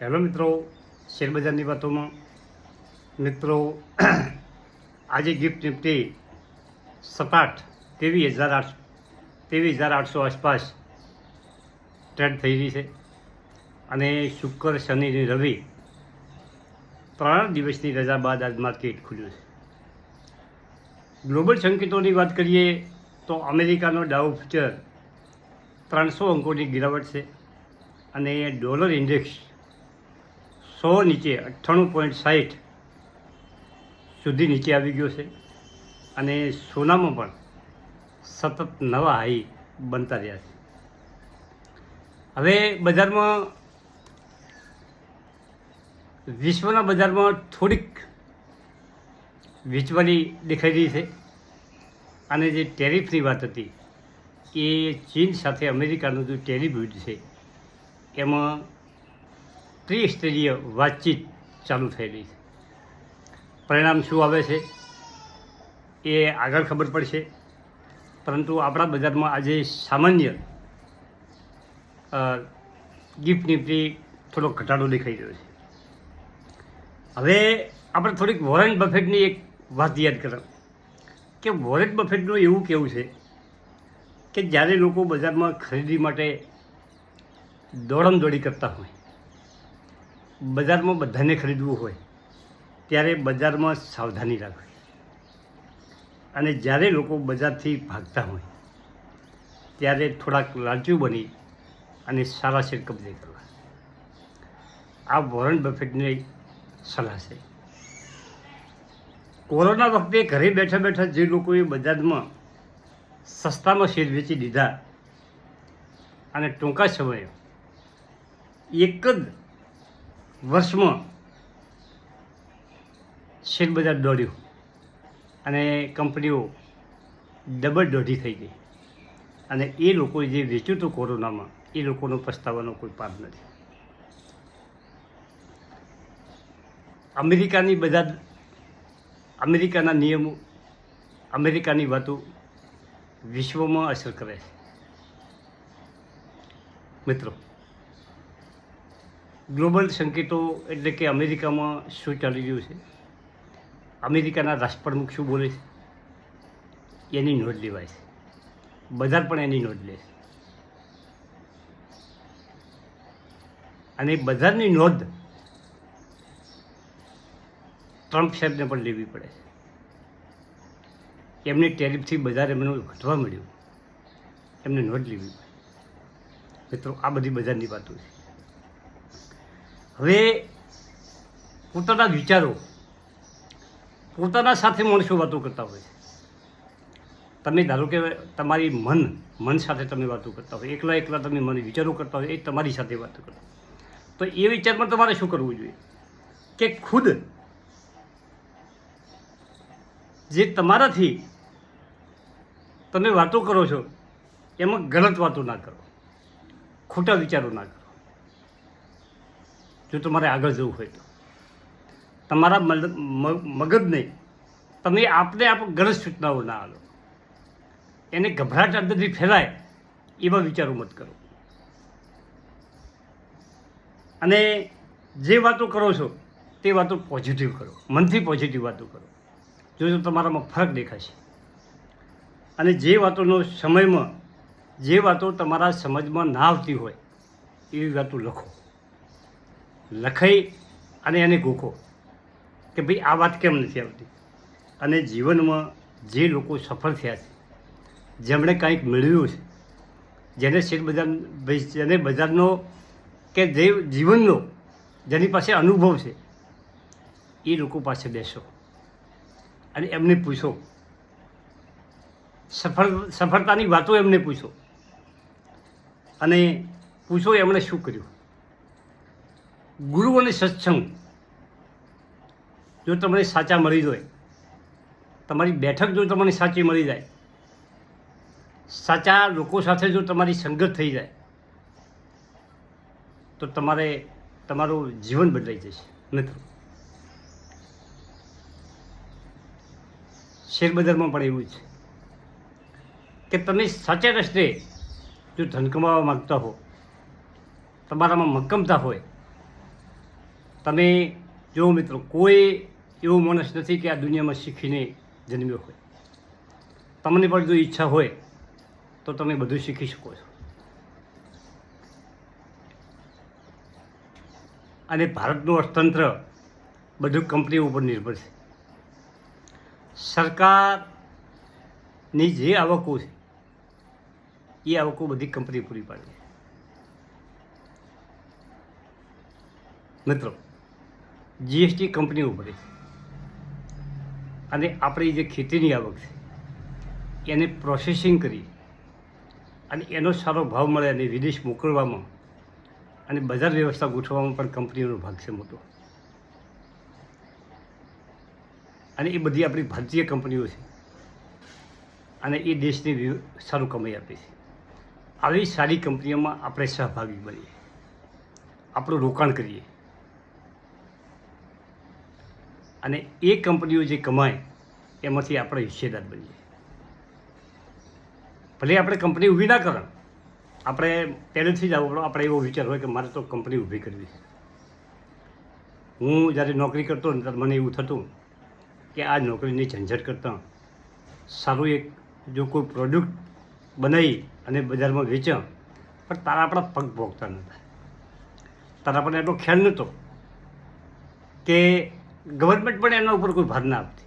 Hello મિત્રો, શેરબજારની વાતોમાં. મિત્રો, આજે ગિફ્ટ નિફ્ટી સપાટ ત્રેવીસ હજાર આઠ ત્રેવીસ હજાર આઠસો આસપાસ ટ્રેડ થઈ રહી છે. અને શુક્ર, શનિ અને રવિ ત્રણ દિવસની રજા બાદ આજ માર્કેટ ખુલ્યું છે. ગ્લોબલ સંકેતોની વાત કરીએ તો અમેરિકાનો ડાઉ ફ્યુચર ત્રણસો અંકોની ગિરાવટ છે અને ડોલર ઇન્ડેક્સ સો નીચે, અઠ્ઠાણું પોઈન્ટ સાઠ સુધી નીચે આવી ગયો છે. અને સોનામાં પણ સતત નવા હાઈ બનતા રહ્યા છે. હવે બજારમાં, વિશ્વના બજારમાં થોડીક વેચવાની દેખાઈ રહી છે. અને જે ટેરિફની વાત હતી, એ ચીન સાથે અમેરિકાનું જે ટેરિફ યુદ્ધ છે, એમાં ત્રિસ્તરીય વાતચીત ચાલુ રહી છે. પરિણામ શું આવે છે એ આગળ ખબર પડશે. પરંતુ આપણા બજારમાં આજે સામાન્ય ગિફ્ટ નિફ્ટી થોડો ઘટાડો દેખાઈ રહ્યો છે. હવે આપણે થોડીક વોરેન બફેટની એક વાત યાદ કરો કે વોરેન બફેટનું એવું કેવું છે કે જ્યારે લોકો બજારમાં ખરીદી માટે દોડમ દોડી કરતા હોય બજારમાં બધાને ખરીદવું હોય, ત્યારે બજારમાં સાવધાની રાખવી. અને જ્યારે લોકો બજારથી ભાગતા હોય, ત્યારે થોડાક લાલચુ બની અને સારા શેર કબજે કરવા. આ વોરન બફેટની સલાહ છે. કોરોના વખતે ઘરે બેઠા બેઠા જે લોકોએ બજારમાં સસ્તામાં શેર વેચી દીધા અને ટૂંકા સમયે એક જ વર્ષમાં શેર બજાર દોડ્યું અને કંપનીઓ ડબલ દોઢી થઈ ગઈ. અને એ લોકોએ જે વેચ્યું હતું કોરોનામાં, એ લોકોનો પસ્તાવાનો કોઈ પાર નથી. અમેરિકાની બધા અમેરિકાના નિયમો, અમેરિકાની વાતો વિશ્વમાં અસર કરે છે. મિત્રો ગ્લોબલ સંકેતો એટલે કે અમેરિકામાં શું ચાલી રહ્યું છે? અમેરિકાના રાષ્ટ્રપ્રમુખ શું બોલે છે? એની નોંધ લેવાય છે. બજાર પણ એની નોંધ લે છે. અને બજારની નોંધ ટ્રમ્પ સાહેબને પણ લેવી પડે છે. એમની ટેરિફથી બજાર એમનું ઘટવા મળ્યું. એમને નોંધ લેવી પડે. મિત્રો, આ બધી બજારની વાતો છે. હવે પોતાના વિચારો, પોતાના સાથે માણસો વાતો કરતા હોય તમે ધારો કે તમારી મન મન સાથે તમે વાતો કરતા હોય, એકલા એકલા તમે મને વિચારો કરતા હોય, એ તમારી સાથે વાતો કરતા. તો એ વિચારમાં તમારે શું કરવું જોઈએ? કે ખુદ જે તમારાથી તમે વાતો કરો છો, એમાં ગલત વાતો ના કરો. ખોટા વિચારો ના કરો. જો તમારે આગળ જવું હોય તો. તમારા મગજને તમે આપને આપ ગરજ સૂચનાઓ ના આલો. એને ગભરાટ અંદરથી ફેલાય એવા વિચારો મત કરો. અને જે વાતો કરો છો તે વાતો પોઝિટિવ કરો. મનથી પોઝિટિવ વાતો કરો. જોજો તમારામાં ફરક દેખાશે. અને જે વાતોનો સમયમાં, જે વાતો તમારા સમજમાં ના આવતી હોય, એવી વાતો લખો. લખાઈ અને એને ગોખો. કે ભાઈ આ વાત કેમ નથી આવતી? અને જીવનમાં જે લોકો સફળ થયા છે, જેમણે કંઈક મેળવ્યું છે, જેને શેર બજાર જેને બજારનો કે જે જીવનનો જેની પાસે અનુભવ છે, એ લોકો પાસે બેસો અને એમને પૂછો. સફળ, સફળતાની વાતો એમને પૂછો. અને પૂછો એમણે શું કર્યું? ગુરુ અને સત્સંગ. જો તમને સાચા મળી જાય તમારી બેઠક જો તમને સાચી મળી જાય, સાચા લોકો સાથે જો તમારી સંગત થઈ જાય, તો તમારે તમારું જીવન બદલાઈ જશે. મિત્રો, શેરબજારમાં પણ એવું છે કે તમે સાચા રસ્તે જો ધન કમાવા માગતા હો, તમારામાં મક્કમતા હોય તમે જો મિત્રો, કોઈ એવો માણસ નથી કે આ દુનિયામાં શીખીને જન્મ્યો હોય. તમને પણ જો ઈચ્છા હોય, તો તમે બધું શીખી શકો છો. અને ભારતનું અર્થતંત્ર બધું કંપનીઓ ઉપર નિર્ભર છે. સરકારની જે આવકો છે, એ આવકો બધી કંપની પૂરી પાડે મિત્રો જીએસટી કંપની ઉપર અને આપણી જે ખેતીની આવક છે, એને પ્રોસેસિંગ કરી અને એનો સારો ભાવ મળે અને વિદેશ મોકલવામાં અને બજાર વ્યવસ્થા ગોઠવવામાં પણ કંપનીઓનો ભાગ છે મોટો. અને એ બધી આપણી ભારતીય કંપનીઓ છે. અને એ દેશને સારું કમાઈ આપે છે. આવી સારી કંપનીઓમાં આપણે સહભાગી બનીએ. આપણું રોકાણ કરીએ. અને એ કંપનીઓ જે કમાય, એમાંથી આપણે હિસ્સેદાર બનીએ. ભલે આપણે કંપની ઊભી ના કરો આપણે પહેલેથી જ આવું આપણે એવો વિચાર હોય કે મારે તો કંપની ઊભી કરવી હું જ્યારે નોકરી કરતો ને ત્યારે મને એવું થતું કે આ નોકરીની ઝંઝટ કરતાં, સારું એક જો કોઈ પ્રોડક્ટ બનાવી અને બજારમાં વેચ્યા, પણ તારા આપણા પગ ભોગતા નહોતા. તારા આપણને એટલો ખ્યાલ નહોતો કે ગવર્મેન્ટ પણ એના ઉપર કોઈ ભાર ના આપતી.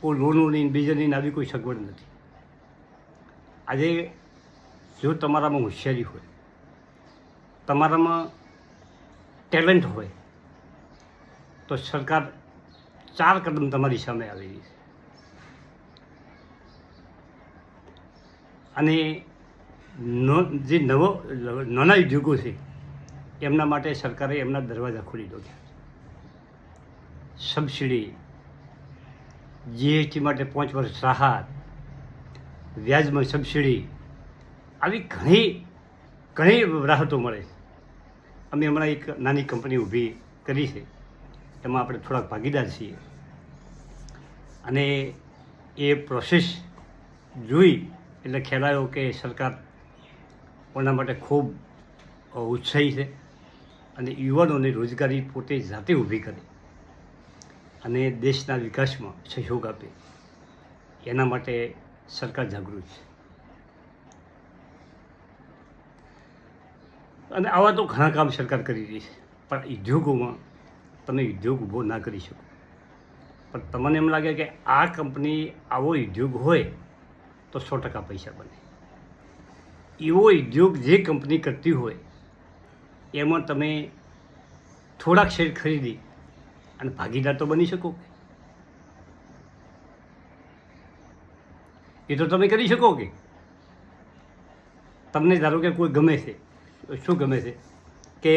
કોઈ લોનોની બીજાની નહીં આવી કોઈ સગવડ નથી. આજે જો તમારામાં હોશિયારી હોય, તમારામાં ટેલેન્ટ હોય, તો સરકાર ચાર કદમ તમારી સામે આવી રહી છે. અને જે નવો, નાના ઉદ્યોગો છે, એમના માટે સરકારે એમના દરવાજા ખોલી દો. સબસિડી જીએસટી માટે પાંચ વર્ષ રાહત, વ્યાજમાં સબસિડી આવી ઘણી ઘણી રાહતો મળે અમે હમણાં એક નાની કંપની ઊભી કરી છે. એમાં આપણે થોડાક ભાગીદાર છીએ. અને એ પ્રોસેસ જોઈ એટલે ખ્યાલ આવ્યો કે સરકાર ઓના માટે ખૂબ ઉત્સાહી છે અને યુવાનોને રોજગારી પોતે જાતે ઊભી કરે. અને દેશના વિકાસમાં સહયોગ આપે. એના માટે સરકાર જાગૃત છે. અને આવા તો ઘણા કામ સરકાર કરી રહી છે. પણ ઉદ્યોગોમાં તમે ઉદ્યોગ ઊભો ના કરી શકો. પણ તમને એમ લાગે કે આ કંપની આવો ઉદ્યોગ હોય તો સો ટકા પૈસા બને. એવો ઉદ્યોગ જે કંપની કરતી હોય, એમાં તમે થોડાક શેર ખરીદી અને ભાગીદાર તો બની શકો. એ તો તમે કરી શકો કે? તમને ધારો કે કોઈ ગમે છે શું ગમે છે? કે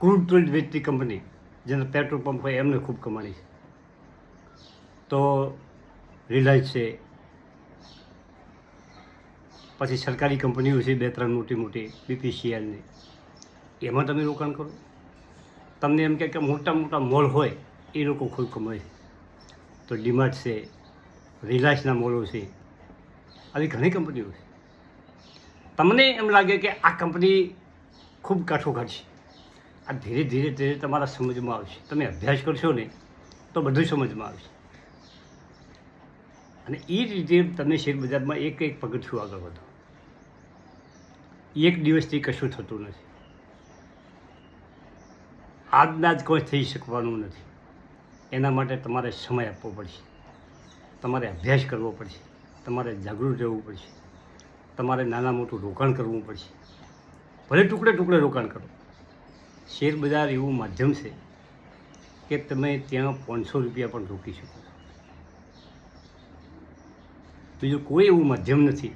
ક્રૂડ તેલ વેચતી કંપની જેને પેટ્રોલ પંપ હોય એમને ખૂબ કમાણી છે. તો રિલાયન્સ છે. પછી સરકારી કંપનીઓ છે, બે ત્રણ મોટી મોટી બીપીસીએલની એમાં તમે રોકાણ કરો. તમને એમ કે મોટા મોટા મોલ હોય, એ લોકો ખૂબ કમાય છે. તો ડીમાર્ટ છે, રિલાયન્સના મોલો છે, આવી ઘણી કંપનીઓ છે. તમને એમ લાગે કે આ કંપની ખૂબ કાઠો કાઢશે આ ધીરે ધીરે ધીરે તમારા સમજમાં આવશે. તમે અભ્યાસ કરશો ને, તો બધું સમજમાં આવશે. અને એ રીતે તમે શેરબજારમાં એક એક પગથિયું આગળ વધો. એક દિવસથી કશું થતું નથી. આજના જ કોઈ થઈ શકવાનું નથી. એના માટે તમારે સમય આપવો પડશે. તમારે અભ્યાસ કરવો પડશે. તમારે જાગૃત રહેવું પડશે. તમારે નાના મોટું રોકાણ કરવું પડશે. ભલે ટુકડે ટુકડે રોકાણ કરો. શેર બજાર એવું માધ્યમ છે કે તમે ત્યાં પાંચસો રૂપિયા પણ રોકી શકો બીજું કોઈ એવું માધ્યમ નથી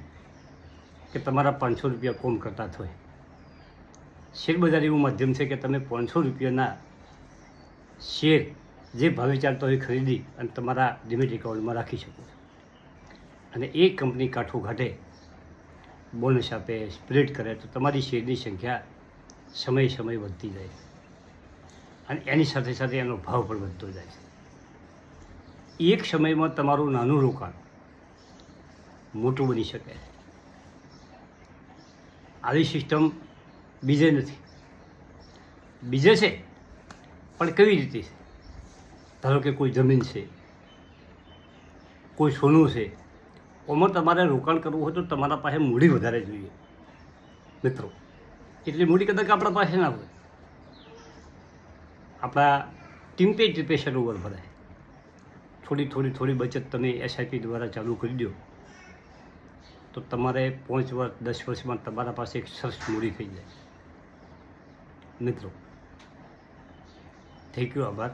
કે તમારા પાંચસો રૂપિયા કોમ કરતા થાય શેર બજાર એવું માધ્યમ છે કે તમે પાંચસો રૂપિયાના શેર જે ભાવે ચાલતો હોય ખરીદી અને તમારા ડિમેટ એકાઉન્ટમાં રાખી શકો છો. અને એ કંપની કાઠું ઘાટે બોનસ આપે, સ્પ્રેડ કરે તો તમારી શેરની સંખ્યા સમય સમય વધતી જાય છે. અને એની સાથે સાથે એનો ભાવ પણ વધતો જાય છે. એક સમયમાં તમારું નાનું રોકાણ મોટું બની શકે આવી સિસ્ટમ બીજે નથી. બીજે છે, પણ કેવી રીતે છે? ધારો કે કોઈ જમીન છે, કોઈ સોનું છે, ઓમાં તમારે રોકાણ કરવું હોય તો તમારા પાસે મૂડી વધારે જોઈએ. મિત્રો, એટલી મૂડી કદાચ આપણા પાસે ના હોય. આપણા ટીમ્પે ટીપે સરોવર ભરાય. થોડી થોડી થોડી બચત તમે એસઆઈપી દ્વારા ચાલુ કરી દો. તો તમારે પાંચ વર્ષ, દસ વર્ષમાં તમારા પાસે એક સરસ મૂડી થઈ જાય. મિત્રો. થેન્ક યુ આભાર.